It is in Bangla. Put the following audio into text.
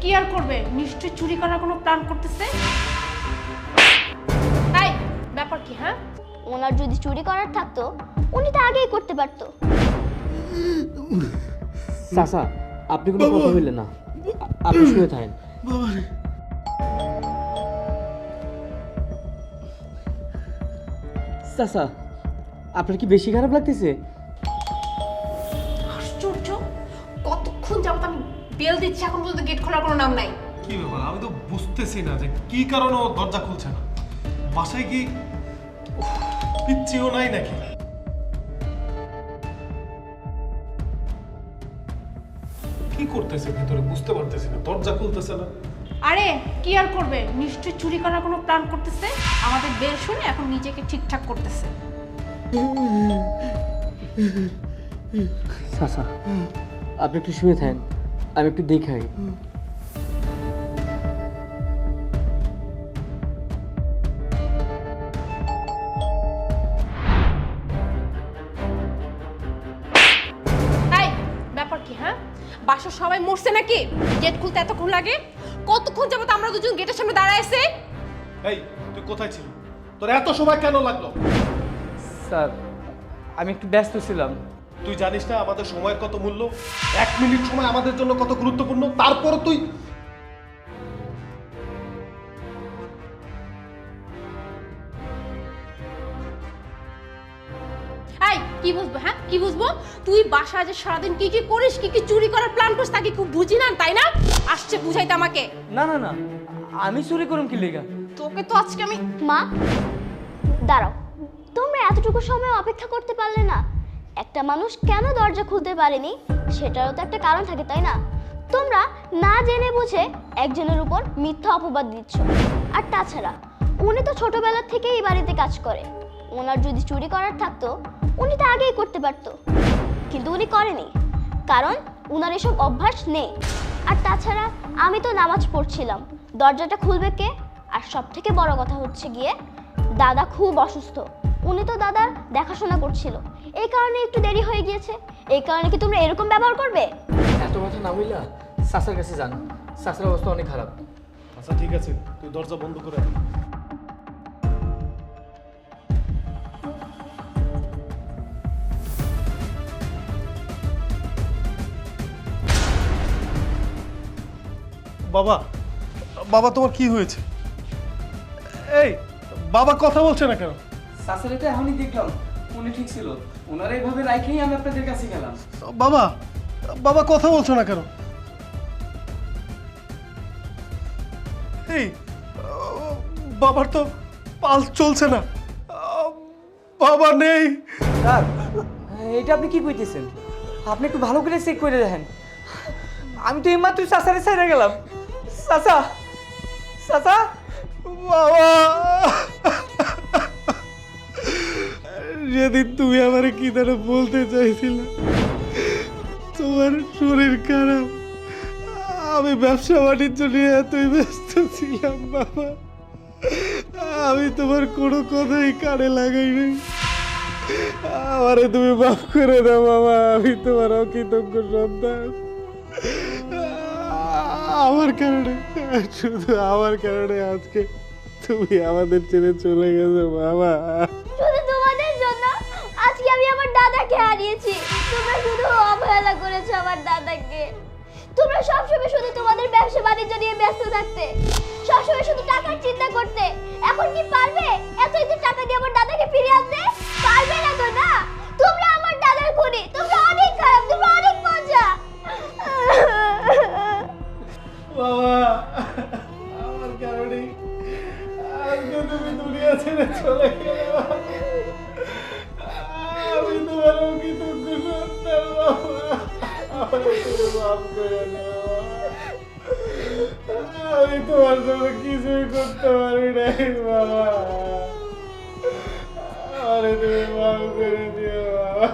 কি আর করবে? নিশ্চয়ই চুরি করার কোনো প্ল্যান করতেছে? তাই ব্যাপার কি হ্যাঁ? ওনার যদি চুরি করার থাকতো উনি তো আগেই করতে পারতো। চাচা আপনি কোনো কথা বললেন না। আপনি শুয়ে থাকেন। চাচা আপনার কি বেশি খারাপ লাগতেছে? আশ্চর্য! কতক্ষণ যাবত আমি বেল দিচ্ছি এখন পর্যন্ত গেট খোলার কোনো নাম নাই। কি ব্যাপার? আমি তো বুঝতেছি না যে কি কারণে ও দরজা খুলছে না। বাসায় কি পিচ্ছিও নাই নাকি? কি করতেছে ভিতরে? বুঝতে পারতেছি না। দরজা খুলতেছে না। আরে কি আর করবে? নিশ্চয়ই চুরি করার কোনো প্ল্যান করতেছে? আমাদের বেল শুনে এখন নিজেকে ঠিকঠাক করতেছে। চাচা আপনি একটু শুয়ে থাকেন। আমি একটু দেখাই। ব্যাপার কি হ্যাঁ? বাসার সবাই মরছে নাকি? গেট খুলতে এতক্ষণ লাগে? কতক্ষণ যাবত আমরা দুজন গেটের সামনে দাঁড়ায় আছি? এই তুই কোথায় ছিলি? তোর এত সময় কেন লাগল? স্যার আমি একটু ব্যস্ত ছিলাম। তুই জানিস না আমাদের সময়ের কত মূল্য? এক মিনিট সময় আমাদের জন্য কত গুরুত্বপূর্ণ? তারপর তুই কি বুঝব হ্যাঁ? কি বুঝব? তুই বাসা যে সারাদিন কি কি করিস কি কি চুরি করার প্ল্যান করিস তাকে খুব বুঝি না তাই না? আসছে বুঝাইতে আমাকে। না না না। আমি চুরি করুম কি লেগা? তোকে তো আজকে আমি মা দাঁড়াও। তোমরা এতটুকু সময় অপেক্ষা করতে পারলে না। একটা মানুষ কেন দরজা খুলতে পারেনি? সেটারও তো একটা কারণ থাকে, তাই না? তোমরা না জেনে বুঝে একজনের উপর মিথ্যা অপবাদ দিচ্ছ। আর তাছাড়া, উনি তো ছোটবেলা থেকেই এই বাড়িতে কাজ করে। ওনার যদি চুরি করার থাকতো, উনি তো আগেই করতে পারতো। কিন্তু উনি করেনি, কারণ উনার এসব অভ্যাস নেই। আর তাছাড়া, আমি তো নামাজ পড়ছিলাম। দরজাটা খুলবে কে? আর সব থেকে বড় কথা হচ্ছে গিয়ে, দাদা খুব অসুস্থ। উনি তো দাদার দেখাশোনা করছিল। এই কারণে একটু দেরি হয়ে গিয়েছে। এই কারণে কি তোমরা এরকম ব্যবহার করবে? এত কথা না বইলা চাচার কাছে যান। চাচার অবস্থা অনেক খারাপ। আচ্ছা ঠিক আছে। তুই দরজা বন্ধ করে বাবা বাবা তোমার কি হয়েছে? এই বাবা কথা বলছে না কেন? শাশুড়ি তো এখনই দেখলাম উনি ঠিক ছিল। ওনারা এইভাবে রাইখেই আমি আপনাদের কাছে গেলাম। বাবা বাবা কথা বলছো না কেন? এই বাবার তো পালস চলছে না। বাবা নেই। স্যার এটা আপনি কি কইতেছেন? আপনি একটু ভালো করে চেক করে দেখেন। আমি তো এইমাত্র চাচারে ছেড়ে গেলাম। চাচা চাচা বাবা! যেদিন তুমি আমার কি যেন বলতে চাইছিলে, তোমার শরীর খারাপ। আমি ব্যবসা বাণিজ্য নিয়ে এতই ব্যস্ত ছিলাম, বাবা। আমি তোমার কোনো কথাই কানে লাগাই নাই। আমারে তুমি মাফ করে দাও, বাবা। আমি তোমার অকৃতজ্ঞ সন্তান। আমার কারণে, শুধু আমার কারণে আজকে তুমি আমাদের ছেড়ে চলে গেছো, বাবা। হারিয়েছি তোমরা শুধু অবহেলা করেছ আমার দাদাকে। তোমরা সবসময় শুধু তোমাদের ব্যবসা বাণিজ্য নিয়ে ব্যস্ত থাকতে। সবসময় শুধু টাকার চিন্তা করতে। এখন কি পারবে? এত এত টাকা দিয়ে আমার দাদাকে ফিরিয়ে আনতে? পারবে না তো না? তোমরা আমার দাদার খুনি। তোমরা অনেক খারাপ, তোমরা অনেক মজা। বাবা, আমার কারণে আজকে তুমি দুনিয়া ছেড়ে চলে মাফ করে আমি তোমার জন্য কিছুই করতে পারি নাই, বাবা। আরে তুমি মাফ করে দিও, বাবা।